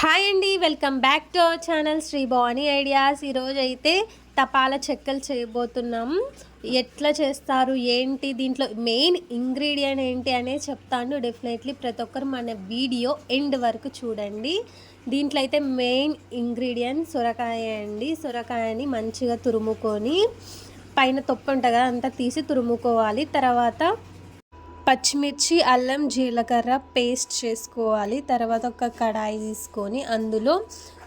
Hi అండి welcome back to our channel Sri Bhavani ideas. ఈరోజు అయితే తపాల చెక్కలు చేయబోతున్నాం. ఎట్లా చేస్తారు ఏంటి దీంట్లో మెయిన్ ఇంగ్రీడియంట్ ఏంటి అనే చెప్తాను. డెఫినెట్లీ ప్రతి ఒక్కరు మన వీడియో ఎండ్ వరకు చూడండి. దీంట్లో అయితే మెయిన్ ఇంగ్రీడియంట్ సొరకాయ అండి. సొరకాయని మంచిగా తురుముకొని పైన తొప్పు ఉంటుంది కదా అంతా తీసి తురుముకోవాలి. తర్వాత పచ్చిమిర్చి అల్లం జీలకర్ర పేస్ట్ చేసుకోవాలి. తర్వాత ఒక కడాయి తీసుకొని అందులో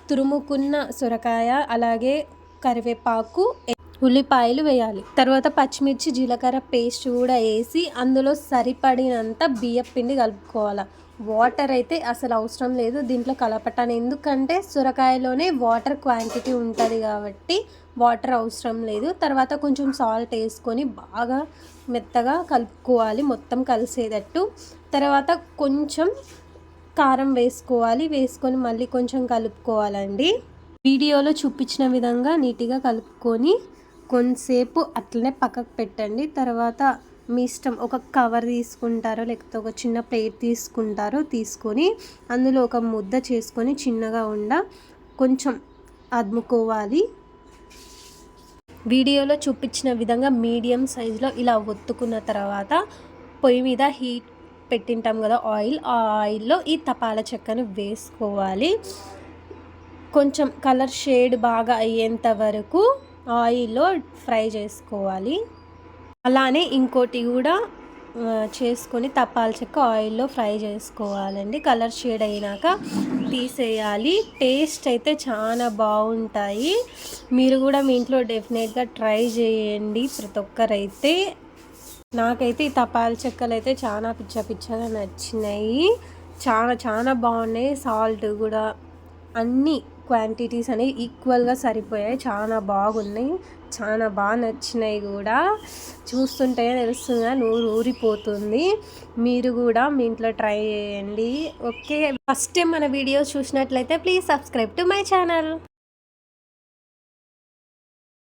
తురుముకున్న సొరకాయ అలాగే కరివేపాకు ఉల్లిపాయలు వేయాలి. తర్వాత పచ్చిమిర్చి జీలకర్ర పేస్ట్ కూడా వేసి అందులో సరిపడినంత బియ్యం పిండి కలుపుకోవాలి. వాటర్ అయితే అసలు అవసరం లేదు దీంట్లో కలపటాను ఎందుకంటే సొరకాయలోనే వాటర్ క్వాంటిటీ ఉంటుంది కాబట్టి వాటర్ అవసరం లేదు. తర్వాత కొంచెం సాల్ట్ వేసుకొని బాగా మెత్తగా కలుపుకోవాలి మొత్తం కలిసేటట్టు. తర్వాత కొంచెం కారం వేసుకోవాలి వేసుకొని మళ్ళీ కొంచెం కలుపుకోవాలండి. వీడియోలో చూపించిన విధంగా నీట్గా కలుపుకొని కొంతసేపు అట్లనే పక్కకు పెట్టండి. తర్వాత మీ ఇష్టం ఒక కవర్ తీసుకుంటారో లేకపోతే ఒక చిన్న ప్లేట్ తీసుకుంటారో తీసుకొని అందులో ఒక ముద్ద చేసుకొని చిన్నగా ఉండ కొంచెం అద్ముకోవాలి. వీడియోలో చూపించిన విధంగా మీడియం సైజులో ఇలా ఒత్తుకున్న తర్వాత పొయ్యి మీద హీట్ పెట్టింటాం కదా ఆయిల్ ఆ ఆయిల్లో ఈ తపాల చెక్కను వేసుకోవాలి. కొంచెం కలర్ షేడ్ బాగా అయ్యేంత వరకు ఆయిల్లో ఫ్రై చేసుకోవాలి. అలానే ఇంకోటి కూడా చేసుకొని తప్పాల చెక్క ఆయిల్లో ఫ్రై చేసుకోవాలండి. కలర్ షేడ్ అయినాక తీసేయాలి. టేస్ట్ అయితే చాలా బాగుంటాయి. మీరు కూడా మీ ఇంట్లో డెఫినెట్గా ట్రై చేయండి ప్రతి ఒక్కరైతే. నాకైతే ఈ తపాల చెక్కలు అయితే చాలా పిచ్చ పిచ్చగా నచ్చినాయి. చాలా చాలా బాగున్నాయి. సాల్ట్ కూడా అన్నీ క్వాంటిటీస్ అనేవి ఈక్వల్గా సరిపోయాయి. చాలా బాగున్నాయి. చాలా బాగా నచ్చినాయి కూడా చూస్తుంటే తెలుస్తుంది నూరు ఊరిపోతుంది. మీరు కూడా మీ ఇంట్లో ట్రై చేయండి. ఓకే. ఫస్ట్ టైం మన వీడియోస్ చూసినట్లయితే please subscribe to my channel.